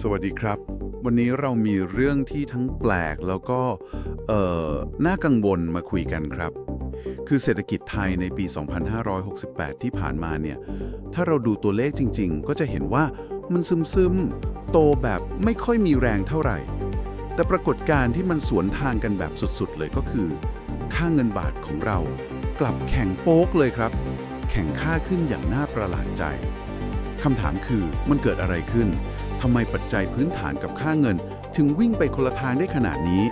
สวัสดีครับ วันนี้เรามีเรื่องที่ทั้งแปลกแล้วก็น่ากังวลมาคุยกันครับ คือเศรษฐกิจไทยในปี 2568 ที่ผ่านมาเนี่ย ถ้าเราดูตัวเลขจริง ๆ ก็จะเห็นว่ามันซึมๆ โตแบบไม่ค่อยมีแรงเท่าไหร่ แต่ปรากฏการณ์ที่มันสวนทางกันแบบสุดๆ เลยก็คือ ค่าเงินบาทของเรากลับแข่งโป๊กเลยครับ แข่งค่าขึ้นอย่างน่าประหลาดใจคำถามคือมันเกิดอะไรขึ้น ทำไมปัจจัยพื้นฐานกับค่าเงิน ถึงวิ่งไปคนละทางได้ขนาดนี้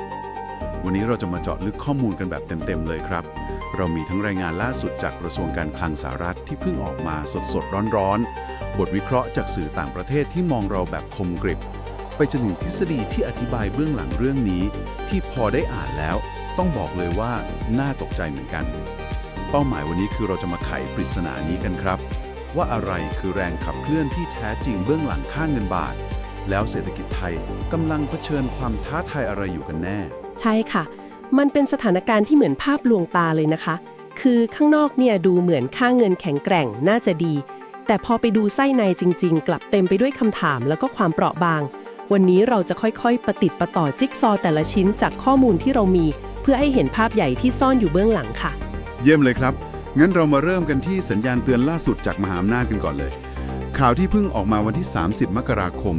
วันนี้เราจะมาเจาะลึกข้อมูลกันแบบเต็มๆเลยครับ เรามีทั้งรายงานล่าสุดจากกระทรวงการคลังสหรัฐที่เพิ่งออกมาสดๆร้อนๆ บทวิเคราะห์จากสื่อต่างประเทศที่มองเราแบบคมกริบ ไปจนถึงทฤษฎีที่อธิบายเบื้องหลังเรื่องนี้ ที่พอได้อ่านแล้ว ต้องบอกเลยว่าน่าตกใจเหมือนกัน เป้าหมายวันนี้คือเราจะมาไขปริศนานี้กันครับ ว่าอะไรคือแรงขับเคลื่อนที่แท้จริงเบื้องหลังค่าเงินบาท แล้วเศรษฐกิจไทยกำลังเผชิญความท้าทายอะไรอยู่กันแน่ ใช่ค่ะ มันเป็นสถานการณ์ที่เหมือนภาพลวงตาเลยนะคะ คือข้างนอกเนี่ยดูเหมือนค่าเงินแข็งแกร่งน่าจะดี แต่พอไปดูไส้ในจริง ๆ กลับเต็มไปด้วยคำถามแล้วก็ความเปราะบาง วันนี้เราจะค่อยๆ ประติดประต่อจิ๊กซอว์แต่ละชิ้นจากข้อมูลที่เรามี เพื่อให้เห็นภาพใหญ่ที่ซ่อนอยู่เบื้องหลังค่ะ เยี่ยมเลยครับ งั้นเรามาเริ่มกันที่สัญญาณเตือนล่าสุดจากมหาอำนาจกันก่อนเลย ข่าวที่เพิ่งออกมาวันที่ 30 มกราคม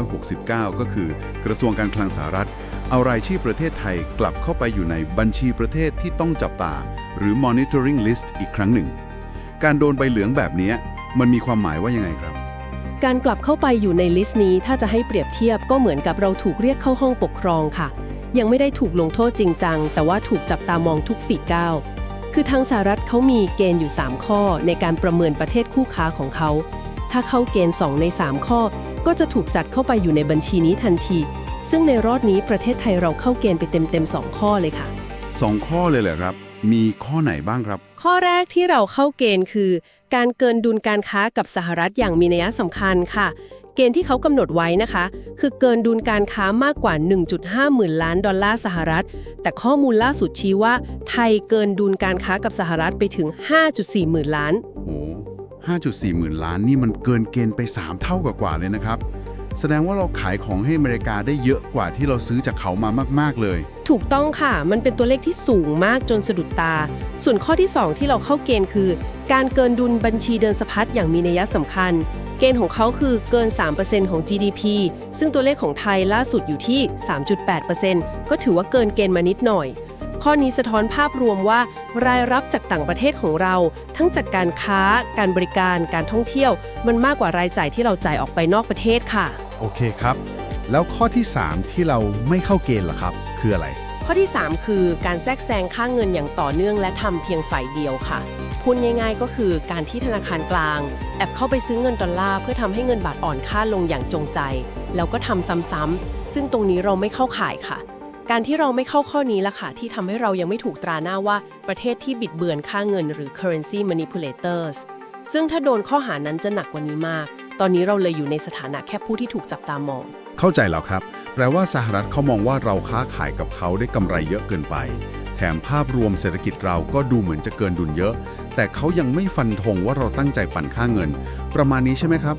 2569 ก็คือ กระทรวงการคลังสหรัฐ เอารายชื่อประเทศไทยกลับเข้าไปอยู่ในบัญชีประเทศที่ต้องจับตา หรือ monitoring list อีกครั้งหนึ่ง การโดนใบเหลืองแบบนี้มันมีความหมายว่ายังไงครับ การกลับเข้าไปอยู่ในลิสต์นี้ถ้าจะให้เปรียบเทียบก็เหมือนกับเราถูกเรียกเข้าห้องปกครองค่ะ ยังไม่ได้ถูกลงโทษจริงจังแต่ว่าถูกจับตามองทุกฝีก้าว คือทางสหรัฐเขามีเกณฑ์อยู่ 3 ข้อในการประเมินประเทศคู่ค้าของเขา ถ้าเข้าเกณฑ์ 2 ใน 3 ข้อ ก็จะถูกจัดเข้าไปอยู่ในบัญชีนี้ทันที ซึ่งในรอบนี้ประเทศไทยเราเข้าเกณฑ์ไปเต็มๆ2ข้อเลยค่ะ 2 ข้อเลยเหรอครับ มีข้อไหนบ้างครับ ข้อแรกที่เราเข้าเกณฑ์คือ การเกินดุลการค้ากับสหรัฐอย่างมีนัยสำคัญค่ะ เกณฑ์ที่เขากำหนดไว้นะคะ คือเกินดุลการค้ามากกว่า 1.5 หมื่นล้านดอลลาร์สหรัฐ แต่ข้อมูลล่าสุดชี้ว่า ไทยเกินดุลการค้ากับสหรัฐไปถึง 5.4 หมื่นล้าน โอ้5.4 หมื่นล้านนี่มันเกินเกณฑ์ไป 3 เท่ากว่าๆเลยนะครับ แสดงว่าเราขายของให้อเมริกาได้เยอะกว่าที่เราซื้อจากเขามามาก ๆเลย ถูกต้องค่ะ มันเป็นตัวเลขที่สูงมากจนสะดุดตา ส่วนข้อที่ 2 ที่เราเข้าเกณฑ์คือ การเกินดุลบัญชีเดินสะพัดอย่างมีนัยสำคัญ เกณฑ์ของเขาคือเกิน 3%ของ GDP ซึ่งตัวเลขของไทยล่าสุดอยู่ที่ 3.8%ก็ถือว่าเกินเกณฑ์มานิดหน่อย ข้อนี้สะท้อนภาพรวมว่า รายรับจากต่างประเทศของเรา ทั้งจากการค้า การบริการ การท่องเที่ยว มันมากกว่ารายจ่ายที่เราจ่ายออกไปนอกประเทศค่ะ โอเคครับ แล้วข้อที่ 3 ที่เราไม่เข้าเกณฑ์ล่ะครับ คืออะไร ข้อที่ 3 คือการแทรกแซงค่าเงินอย่างต่อเนื่องและทำเพียงฝ่ายเดียวค่ะพูดง่ายๆก็คือการที่ธนาคารกลาง แอบเข้าไปซื้อเงินดอลลาร์เพื่อทำให้เงินบาทอ่อนค่าลงอย่างจงใจ แล้วก็ทำซ้ำๆซึ่งตรงนี้เราไม่เข้าข่ายค่ะ การที่เราไม่เข้าข้อนี้ละค่ะ ที่ทำให้เรายังไม่ถูกตราหน้าว่าประเทศที่บิดเบือนค่าเงินหรือ currency manipulators ซึ่งถ้าโดนข้อหานั้นจะหนักกว่านี้มาก ตอนนี้เราเลยอยู่ในสถานะแค่ผู้ที่ถูกจับตามอง เข้าใจแล้วครับ แปลว่าสหรัฐเขามองว่าเราค้าขายกับเขาได้กำไรเยอะเกินไป แถมภาพรวมเศรษฐกิจเราก็ดูเหมือนจะเกินดุลเยอะ แต่เขายังไม่ฟันธงว่าเราตั้งใจปั่นค่าเงิน ประมาณนี้ใช่ไหมครับ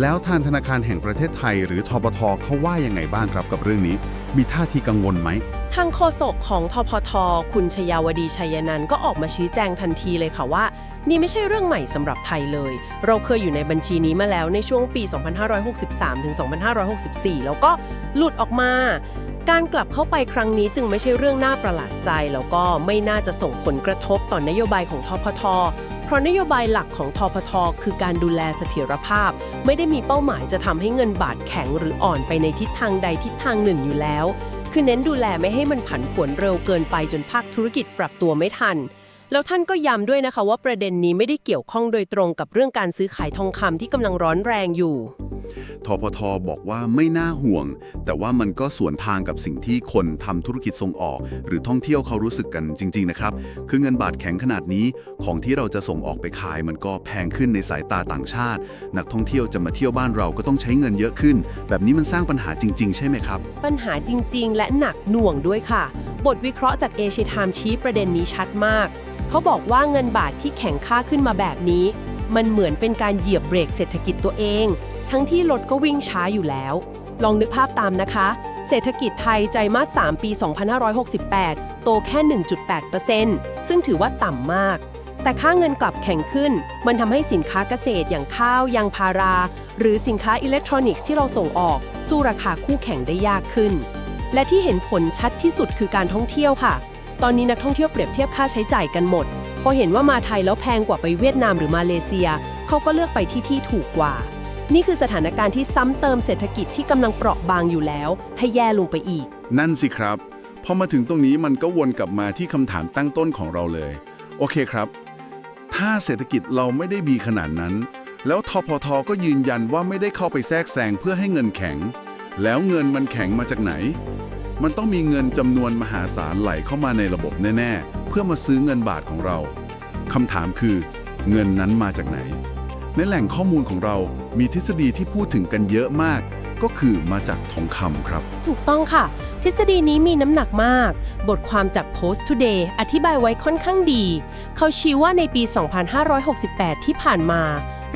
แล้วทางธนาคารแห่งประเทศไทย หรือทบทเขาว่ายังไงบ้างครับกับเรื่องนี้ มีท่าทีกังวลไหม ทางโฆษกของทพท คุณชยาวดีชัยนันท์ก็ออกมาชี้แจงทันทีเลยค่ะว่า นี่ไม่ใช่เรื่องใหม่สำหรับไทยเลย เราเคยอยู่ในบัญชีนี้มาแล้วในช่วงปี 2563 ถึง 2564 แล้วก็หลุดออกมา การกลับเข้าไปครั้งนี้จึงไม่ใช่เรื่องน่าประหลาดใจ แล้วก็ไม่น่าจะส่งผลกระทบต่อนโยบายของทพท เพราะนโยบายหลักของทพท คือการดูแลเสถียรภาพ ไม่ได้มีเป้าหมายจะทำให้เงินบาทแข็งหรืออ่อนไปในทิศทางใดทิศทางหนึ่งอยู่แล้ว คือเน้นดูแลไม่ให้มันผันผวนเร็วเกินไปจนภาคธุรกิจปรับตัวไม่ทัน แล้วท่านก็ย้ำด้วยนะคะว่าประเด็นนี้ไม่ได้เกี่ยวข้องโดยตรงกับเรื่องการซื้อขายทองคำที่กำลังร้อนแรงอยู่ ทพทบอกว่าไม่น่าห่วง แต่ว่ามันก็สวนทางกับสิ่งที่คนทำธุรกิจส่งออก หรือท่องเที่ยวเขารู้สึกกันจริง ๆ นะครับ คือเงินบาทแข็งขนาดนี้ของที่เราจะส่งออกไปขาย มันก็แพงขึ้นในสายตาต่างชาติ นักท่องเที่ยวจะมาเที่ยวบ้านเราก็ต้องใช้เงินเยอะขึ้น แบบนี้มันสร้างปัญหาจริง ๆ ใช่ไหมครับ ปัญหาจริง ๆ และหนักหน่วงด้วยค่ะ บทวิเคราะห์จากเอเชียไทม์ชี้ประเด็นนี้ชัดมาก เขาบอกว่าเงินบาทที่แข็งค่าขึ้นมาแบบนี้ มันเหมือนเป็นการเหยียบเบรกเศรษฐกิจตัวเอง ทั้งที่รถก็วิ่งช้าอยู่แล้ว ลองนึกภาพตามนะคะ เศรษฐกิจไทยไตรมาส3ปี 2568 โตแค่ 1.8%ซึ่งถือว่าต่ำมากแต่ค่าเงินกลับแข็งขึ้น มันทำให้สินค้าเกษตรอย่างข้าวยางพารา หรือสินค้าอิเล็กทรอนิกส์ที่เราส่งออก สู้ราคาคู่แข่งได้ยากขึ้น และที่เห็นผลชัดที่สุดคือการท่องเที่ยวค่ะ ตอนนี้นักท่องเที่ยวเปรียบเทียบค่าใช้จ่ายกันหมด พอเห็นว่ามาไทยแล้วแพงกว่าไปเวียดนามหรือมาเลเซีย เขาก็เลือกไปที่ที่ถูกกว่า นี่คือสถานการณ์ที่ซ้ำเติมเศรษฐกิจที่กำลังเปราะบางอยู่แล้ว ให้แย่ลงไปอีก นั่นสิครับ พอมาถึงตรงนี้มันก็วนกลับมาที่คำถามตั้งต้นของเราเลย โอเคครับ ถ้าเศรษฐกิจเราไม่ได้ดีขนาดนั้น แล้วทพทก็ยืนยันว่าไม่ได้เข้าไปแทรกแซงเพื่อให้เงินแข็ง แล้วเงินมันแข็งมาจากไหน มันต้องมีเงินจำนวนมหาศาลไหลเข้ามาในระบบแน่ ๆ เพื่อมาซื้อเงินบาทของเราคำถามคือ เงินนั้นมาจากไหน ในแหล่งข้อมูลของเรามีทฤษฎีที่พูดถึงกันเยอะมาก ก็คือมาจากทองคำครับ ถูกต้องค่ะ ทฤษฎีนี้มีน้ำหนักมาก บทความจาก Post Today อธิบายไว้ค่อนข้างดี เขาชี้ว่าในปี 2568 ที่ผ่านมา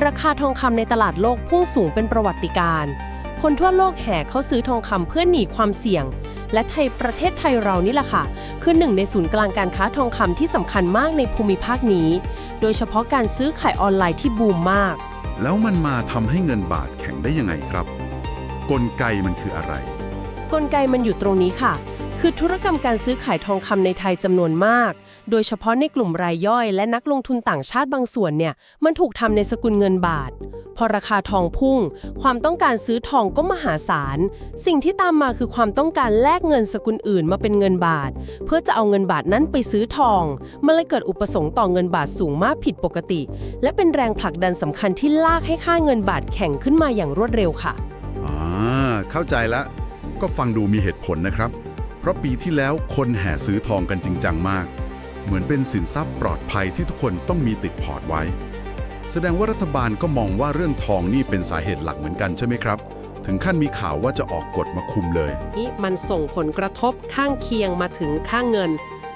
ราคาทองคำในตลาดโลกพุ่งสูงเป็นประวัติการณ์คนทั่วโลกแห่เข้าซื้อทองคำเพื่อหนีความเสี่ยง และไทยประเทศไทยเรานี่แหละค่ะ คือหนึ่งในศูนย์กลางการค้าทองคำที่สำคัญมากในภูมิภาคนี้ โดยเฉพาะการซื้อขายออนไลน์ที่บูมมาก แล้วมันมาทำให้เงินบาทแข็งได้ยังไงครับ กลไกมันคืออะไร กลไกมันอยู่ตรงนี้ค่ะ คือธุรกรรมการซื้อขายทองคำในไทยจำนวนมาก โดยเฉพาะในกลุ่มรายย่อย และนักลงทุนต่างชาติบางส่วนเนี่ย มันถูกทำในสกุลเงินบาท พอราคาทองพุ่ง ความต้องการซื้อทองก็มหาศาล สิ่งที่ตามมาคือความต้องการแลกเงินสกุลอื่นมาเป็นเงินบาท เพื่อจะเอาเงินบาทนั้นไปซื้อทอง มันเลยเกิดอุปสงค์ต่อเงินบาทสูงมากผิดปกติ และเป็นแรงผลักดันสำคัญที่ลากให้ค่าเงินบาทแข็งขึ้นมาอย่างรวดเร็วค่ะ เข้าใจละ ก็ฟังดูมีเหตุผลนะครับ เพราะปีที่แล้วคนแห่ซื้อทองกันจริงจังมาก เหมือนเป็นสินทรัพย์ปลอดภัยที่ทุกคนต้องมีติดพอร์ตไว้ แสดงว่ารัฐบาลก็มองว่าเรื่องทองนี่เป็นสาเหตุหลักเหมือนกันใช่ไหมครับ ถึงขั้นมีข่าวว่าจะออกกฎมาคุมเลย นี้มันส่งผลกระทบข้างเคียงมาถึงค่างเงิน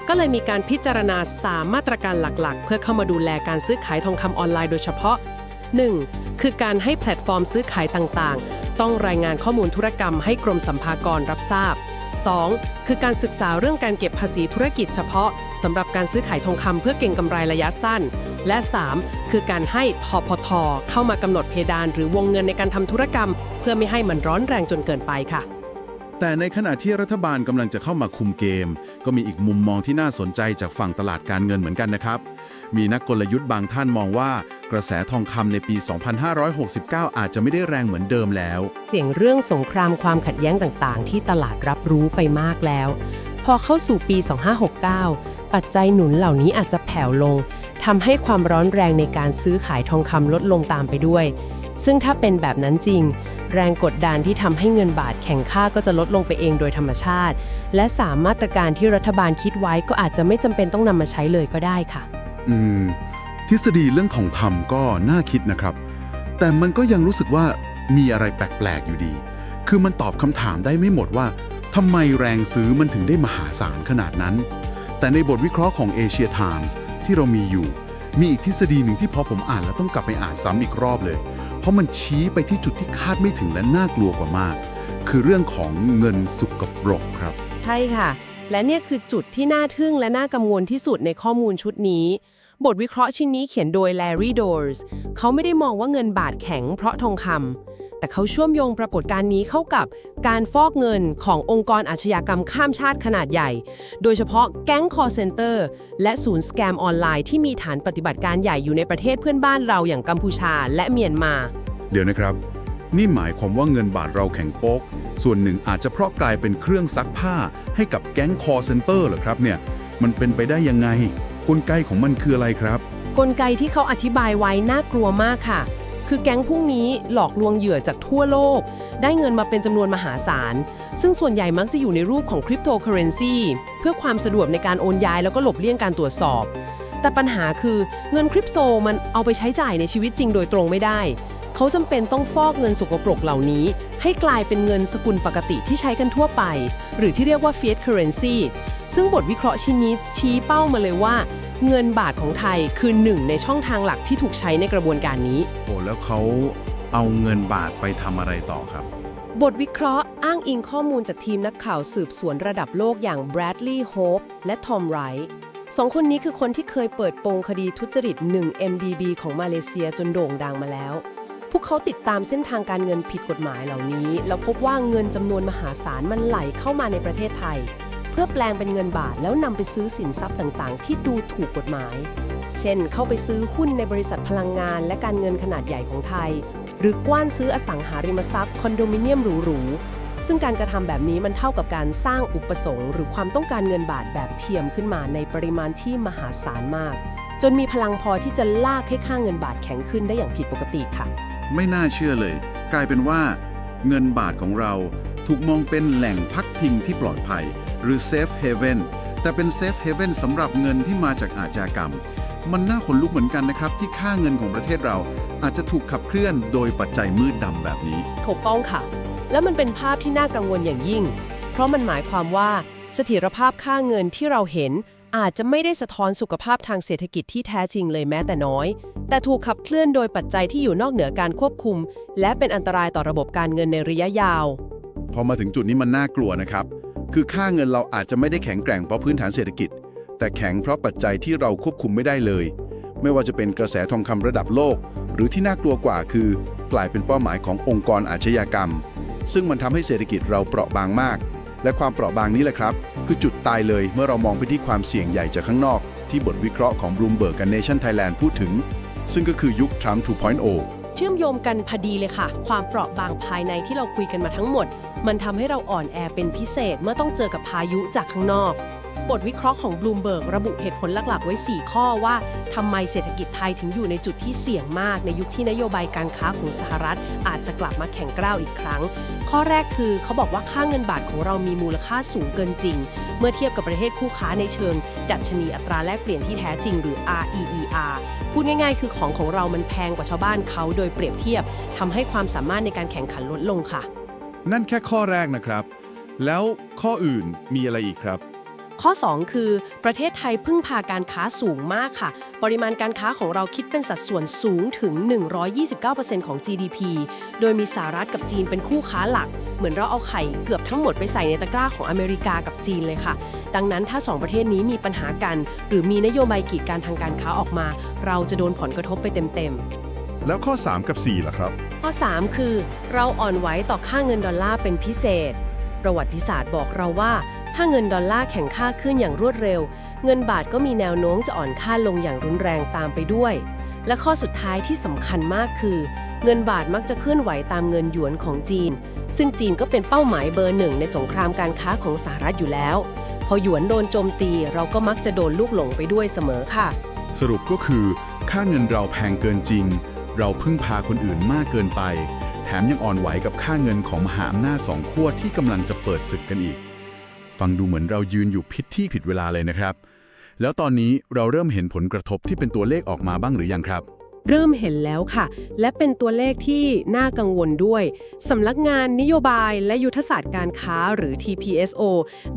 ก็เลยมีการพิจารณา 3 มาตรการหลักๆ เพื่อเข้ามาดูแลการซื้อขายทองคำออนไลน์โดยเฉพาะ 1. คือการให้แพลตฟอร์มซื้อขายต่างๆ ต้องรายงานข้อมูลธุรกรรมให้กรมสัมภากรรับทราบ 2. คือการศึกษาเรื่องการเก็บภาษีธุรกิจเฉพาะสำหรับการซื้อขายทองคำเพื่อเก็งกำไรระยะสั้น และ 3. คือการให้ทพทเข้ามากำหนดเพดาน หรือวงเงินในการทำธุรกรรม เพื่อไม่ให้มันร้อนแรงจนเกินไปค่ะ แต่ในขณะที่รัฐบาลกำลังจะเข้ามาคุมเกม ก็มีอีกมุมมองที่น่าสนใจจากฝั่งตลาดการเงินเหมือนกันนะครับ มีนักกลยุทธ์บางท่านมองว่า กระแสทองคำในปี 2569 อาจจะไม่ได้แรงเหมือนเดิมแล้วเสียงเรื่องสงครามความขัดแย้งต่างๆ ที่ตลาดรับรู้ไปมากแล้ว พอเข้าสู่ปี 2569 ปัจจัยหนุนเหล่านี้อาจจะแผ่วลงทำให้ความร้อนแรงในการซื้อขายทองคำลดลงตามไปด้วย ซึ่งถ้าเป็นแบบนั้นจริง แรงกดดันที่ทำให้เงินบาทแข็งค่าก็จะลดลงไปเองโดยธรรมชาติ และสามมาตรการที่รัฐบาลคิดไว้ก็อาจจะไม่จำเป็นต้องนำมาใช้เลยก็ได้ค่ะ อืม ทฤษฎีเรื่องของธรรมก็น่าคิดนะครับ แต่มันก็ยังรู้สึกว่ามีอะไรแปลกๆอยู่ดี คือมันตอบคำถามได้ไม่หมดว่าทำไมแรงซื้อมันถึงได้มหาศาลขนาดนั้น แต่ในบทวิเคราะห์ของ Asia Times ที่เรามีอยู่ มีอีกทฤษฎีหนึ่งที่พอผมอ่านแล้วต้องกลับไปอ่านซ้ำอีกรอบเลย เพราะมันชี้ไปที่จุดที่คาดไม่ถึงและน่ากลัวกว่ามาก คือเรื่องของเงินสุกปรกครับ ใช่ค่ะ และเนี่ยคือจุดที่น่าทึ่งและน่ากังวลที่สุดในข้อมูลชุดนี้ บทวิเคราะห์ชิ้นนี้เขียนโดย Larry Doors เขาไม่ได้มองว่าเงินบาทแข็งเพราะทองคำ แต่เขาเชื่อมโยงปรากฏการณ์นี้เข้ากับการฟอกเงินขององค์กรอาชญากรรมข้ามชาติขนาดใหญ่ โดยเฉพาะแก๊ง call center และศูนย์สแกมออนไลน์ที่มีฐานปฏิบัติการใหญ่อยู่ในประเทศเพื่อนบ้านเราอย่างกัมพูชาและเมียนมา เดี๋ยวนะครับ นี่หมายความว่าเงินบาทเราแข็งโป๊ก ส่วนหนึ่งอาจจะเพราะกลายเป็นเครื่องซักผ้า ให้กับแก๊งคอเซนเตอร์เหรอครับเนี่ยมันเป็นไปได้ยังไง กลไกของมันคืออะไรครับ กลไกที่เขาอธิบายไว้น่ากลัวมากค่ะ คือแก๊งพวกนี้หลอกลวงเหยื่อจากทั่วโลก ได้เงินมาเป็นจำนวนมหาศาล ซึ่งส่วนใหญ่มักจะอยู่ในรูปของคริปโตเคอเรนซีเพื่อความสะดวกในการโอนย้ายแล้วก็หลบเลี่ยงการตรวจสอบ แต่ปัญหาคือเงินคริปโตมันเอาไปใช้จ่ายในชีวิตจริงโดยตรงไม่ได้ เขาจำเป็นต้องฟอกเงินสกปรกเหล่านี้ ให้กลายเป็นเงินสกุลปกติที่ใช้กันทั่วไป หรือที่เรียกว่า fiat currency ซึ่งบทวิเคราะห์ชิ้นนี้ชี้เป้ามาเลยว่า เงินบาทของไทยคือหนึ่งในช่องทางหลักที่ถูกใช้ในกระบวนการนี้โอ้แล้วเขาเอาเงินบาทไปทำอะไรต่อครับ บทวิเคราะห์อ้างอิงข้อมูลจากทีมนักข่าวสืบสวนระดับโลกอย่าง Bradley Hope และ Tom Wright สองคนนี้คือคนที่เคยเปิดโปงคดีทุจริต 1 MDB ของมาเลเซียจนโด่งดังมาแล้ว พวกเขาติดตามเส้นทางการเงินผิดกฎหมายเหล่านี้ แล้วพบว่าเงินจำนวนมหาศาลมันไหลเข้ามาในประเทศไทย เพื่อแปลงเป็นเงินบาทแล้วนำไปซื้อสินทรัพย์ต่างๆ ที่ดูถูกกฎหมาย เช่น เข้าไปซื้อหุ้นในบริษัทพลังงานและการเงินขนาดใหญ่ของไทย หรือกว้านซื้ออสังหาริมทรัพย์คอนโดมิเนียมหรูๆ ซึ่งการกระทำแบบนี้มันเท่ากับการสร้างอุปสงค์ หรือความต้องการเงินบาทแบบเทียมขึ้นมาในปริมาณที่มหาศาลมาก จนมีพลังพอที่จะลากให้ค่าเงินบาทแข็งขึ้นได้อย่างผิดปกติค่ะ ไม่น่าเชื่อเลย กลายเป็นว่า เงินบาทของเราถูกมองเป็นแหล่งพักพิงที่ปลอดภัย หรือ safe haven แต่เป็น safe haven สำหรับเงินที่มาจากอาชญากรรม มันน่าขนลุกเหมือนกันนะครับ ที่ค่าเงินของประเทศเรา อาจจะถูกขับเคลื่อนโดยปัจจัยมืดดำแบบนี้ ถูกต้องค่ะ แล้วมันเป็นภาพที่น่ากังวลอย่างยิ่ง เพราะมันหมายความว่าเสถียรภาพค่าเงินที่เราเห็นอาจจะไม่ได้สะท้อนสุขภาพทางเศรษฐกิจที่แท้จริงเลยแม้แต่น้อย แต่ถูกขับเคลื่อนโดยปัจจัยที่อยู่นอกเหนือการควบคุม และเป็นอันตรายต่อระบบการเงินในระยะยาว พอมาถึงจุดนี้มันน่ากลัวนะครับ คือค่าเงินเราอาจจะไม่ได้แข็งแกร่งเพราะพื้นฐานเศรษฐกิจ แต่แข็งเพราะปัจจัยที่เราควบคุมไม่ได้เลย ไม่ว่าจะเป็นกระแสทองคำระดับโลก หรือที่น่ากลัวกว่าคือ กลายเป็นเป้าหมายขององค์กรอาชญากรรม ซึ่งมันทำให้เศรษฐกิจเราเปราะบางมาก และความเปราะบางนี้แหละครับ คือจุดตายเลยเมื่อเรามองไปที่ความเสี่ยงใหญ่จากข้างนอก ที่บทวิเคราะห์ของ Bloomberg กับ Nation Thailand พูดถึง ซึ่งก็คือยุค Trump 2.0เชื่อมโยงกันพอดีเลยค่ะ ความเปราะบางภายในที่เราคุยกันมาทั้งหมด มันทำให้เราอ่อนแอเป็นพิเศษเมื่อต้องเจอกับพายุจากข้างนอก บทวิเคราะห์ของ Bloomberg ระบุเหตุผลหลักๆ ไว้ 4 ข้อว่าทำไมเศรษฐกิจไทยถึงอยู่ในจุดที่เสี่ยงมาก ในยุคที่นโยบายการค้าของสหรัฐ อาจจะกลับมาแข็งกร้าวอีกครั้ง ข้อแรกคือเขาบอกว่าค่าเงินบาทของเรามีมูลค่าสูงเกินจริง เมื่อเทียบกับประเทศคู่ค้าในเชิง ดัชนีอัตราแลกเปลี่ยนที่แท้จริงหรือ REER พูดง่ายๆ คือของของเรามันแพงกว่าชาวบ้านเขาโดยเปรียบเทียบทำให้ความสามารถในการแข่งขันลดลงค่ะ นั่นแค่ข้อแรกนะครับ แล้วข้ออื่นมีอะไรอีกครับ ข้อ 2 คือ ประเทศไทยพึ่งพาการค้าสูงมากค่ะ ปริมาณการค้าของเราคิดเป็นสัดส่วนสูงถึง 129%ของ GDP โดยมีสหรัฐกับจีนเป็นคู่ค้าหลัก เหมือนเราเอาไข่เกือบทั้งหมดไปใส่ในตะกร้าของอเมริกากับจีนเลยค่ะ ดังนั้นถ้า 2 ประเทศนี้มีปัญหากัน หรือมีนโยบายกีดการทางการค้าออกมา เราจะโดนผลกระทบไปเต็มๆ แล้วข้อ 3 กับ4ล่ะครับ ข้อ 3 คือ เราอ่อนไหวต่อค่าเงินดอลลาร์เป็นพิเศษ ประวัติศาสตร์บอกเราว่า ถ้าเงินดอลลาร์แข็งค่าขึ้นอย่างรวดเร็ว เงินบาทก็มีแนวโน้มจะอ่อนค่าลงอย่างรุนแรงตามไปด้วย และข้อสุดท้ายที่สำคัญมากคือ เงินบาทมักจะเคลื่อนไหวตามเงินหยวนของจีน ซึ่งจีนก็เป็นเป้าหมายเบอร์หนึ่งในสงครามการค้าของสหรัฐอยู่แล้ว พอหยวนโดนโจมตีเราก็มักจะโดนลูกหลงไปด้วยเสมอค่ะ สรุปก็คือ ค่าเงินเราแพงเกินจริง เราพึ่งพาคนอื่นมากเกินไป แถมยังอ่อนไหวกับค่าเงินของมหาอำนาจสองขั้วที่กำลังจะเปิดศึกกันอีก ฟังดูเหมือนเรายืนอยู่ผิดที่ผิดเวลาเลยนะครับ แล้วตอนนี้เราเริ่มเห็นผลกระทบที่เป็นตัวเลขออกมาบ้างหรือยังครับ เริ่มเห็นแล้วค่ะ และเป็นตัวเลขที่น่ากังวลด้วย สำนักงานนโยบายและยุทธศาสตร์การค้าหรือ TPSO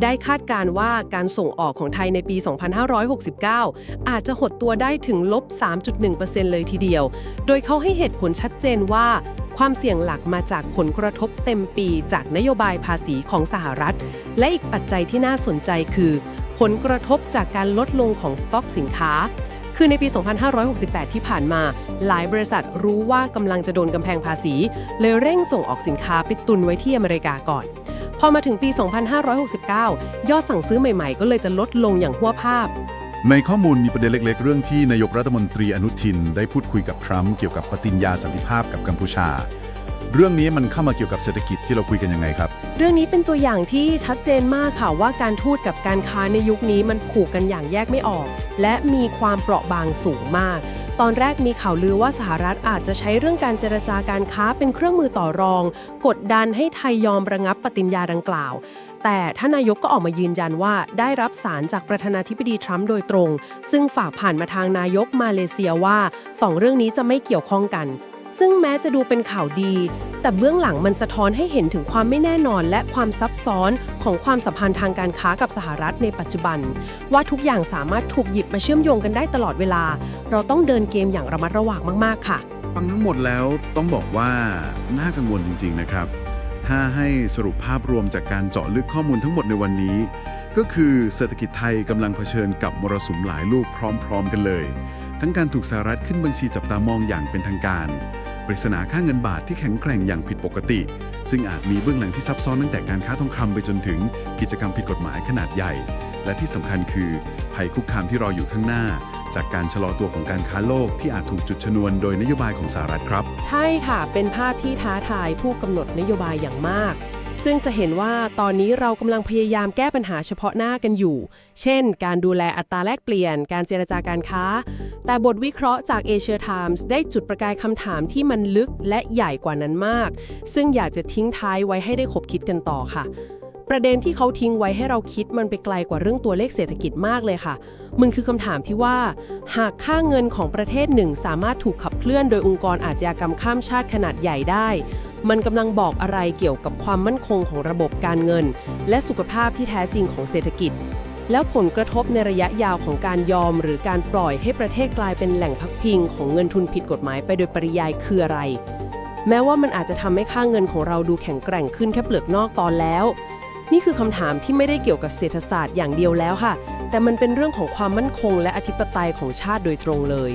ได้คาดการว่าการส่งออกของไทยในปี 2569 อาจจะหดตัวได้ถึงลบ 3.1%เลยทีเดียว โดยเขาให้เหตุผลชัดเจนว่าความเสี่ยงหลักมาจากผลกระทบเต็มปีจากนโยบายภาษีของสหรัฐ และอีกปัจจัยที่น่าสนใจคือ ผลกระทบจากการลดลงของสต็อกสินค้า คือในปี 2568 ที่ผ่านมา หลายบริษัทรู้ว่ากำลังจะโดนกำแพงภาษี เลยเร่งส่งออกสินค้าไปตุนไว้ที่อเมริกาก่อน พอมาถึงปี 2569 ยอดสั่งซื้อใหม่ๆ ก็เลยจะลดลงอย่างหัวภาพ ในข้อมูลมีประเด็นเล็ก ๆ เรื่องที่นายกรัฐมนตรีอนุทิน ได้พูดคุยกับทรัมป์เกี่ยวกับปฏิญญาสันติภาพกับกัมพูชา เรื่องนี้มันเข้ามาเกี่ยวกับเศรษฐกิจที่เราคุยกันยังไงครับ เรื่องนี้เป็นตัวอย่างที่ชัดเจนมากค่ะว่าการทูตกับการค้าในยุคนี้มันผูกกันอย่างแยกไม่ออก และมีความเปราะบางสูงมาก ตอนแรกมีข่าวลือว่าสหรัฐอาจจะใช้เรื่องการเจรจาการค้าเป็นเครื่องมือต่อรอง กดดันให้ไทยยอมระงับปฏิญญาดังกล่าว แต่ท่านนายกก็ออกมายืนยันว่าได้รับสารจากประธานาธิบดีทรัมป์โดยตรง ซึ่งฝากผ่านมาทางนายกมาเลเซียว่าสองเรื่องนี้จะไม่เกี่ยวข้องกัน ซึ่งแม้จะดูเป็นข่าวดี แต่เบื้องหลังมันสะท้อนให้เห็นถึงความไม่แน่นอนและความซับซ้อนของความสัมพันธ์ทางการค้ากับสหรัฐในปัจจุบัน ว่าทุกอย่างสามารถถูกหยิบมาเชื่อมโยงกันได้ตลอดเวลา เราต้องเดินเกมอย่างระมัดระวังมาก ๆ ค่ะ ฟังทั้งหมดแล้วต้องบอกว่าน่ากังวลจริง ๆ นะครับ ถ้าให้สรุปภาพรวมจากการเจาะลึกข้อมูลทั้งหมดในวันนี้ ก็คือเศรษฐกิจไทยกำลังเผชิญกับมรสุมหลายลูกพร้อม ๆ กันเลย ทั้งการถูกสหรัฐขึ้นบัญชีจับตามองอย่างเป็นทางการ ปริศนาค่าเงินบาทที่แข็งแกร่งอย่างผิดปกติ ซึ่งอาจมีเบื้องหลังที่ซับซ้อนตั้งแต่การค้าทองคำไปจนถึงกิจกรรมผิดกฎหมายขนาดใหญ่ และที่สำคัญคือภัยคุกคามที่รออยู่ข้างหน้า จากการชะลอตัวของการค้าโลกที่อาจถูกจุดชนวนโดยนโยบายของสหรัฐครับ ใช่ค่ะ เป็นภาพที่ท้าทายผู้กำหนดนโยบายอย่างมาก ซึ่งจะเห็นว่าตอนนี้เรากำลังพยายามแก้ปัญหาเฉพาะหน้ากันอยู่ เช่น การดูแลอัตราแลกเปลี่ยน การเจรจาการค้า แต่บทวิเคราะห์จาก Asia Times ได้จุดประกายคำถามที่มันลึกและใหญ่กว่านั้นมาก ซึ่งอยากจะทิ้งท้ายไว้ให้ได้คบคิดกันต่อค่ะ ประเด็นที่เขาทิ้งไว้ให้เราคิดมันไปไกลกว่าเรื่องตัวเลขเศรษฐกิจมากเลยค่ะ มันคือคำถามที่ว่า หากค่าเงินของประเทศหนึ่งสามารถถูกขับเคลื่อนโดยองค์กรอาชญากรรมข้ามชาติขนาดใหญ่ได้ มันกำลังบอกอะไรเกี่ยวกับความมั่นคงของระบบการเงิน และสุขภาพที่แท้จริงของเศรษฐกิจ แล้วผลกระทบในระยะยาวของการยอม หรือการปล่อยให้ประเทศกลายเป็นแหล่งพักพิงของเงินทุนผิดกฎหมายไปโดยปริยายคืออะไร แม้ว่ามันอาจจะทำให้ค่าเงินของเราดูแข็งแกร่งขึ้นแค่เปลือกนอกตอนแล้ว นี่คือคำถามที่ไม่ได้เกี่ยวกับเศรษฐศาสตร์อย่างเดียวแล้วค่ะ แต่มันเป็นเรื่องของความมั่นคงและอธิปไตยของชาติโดยตรงเลย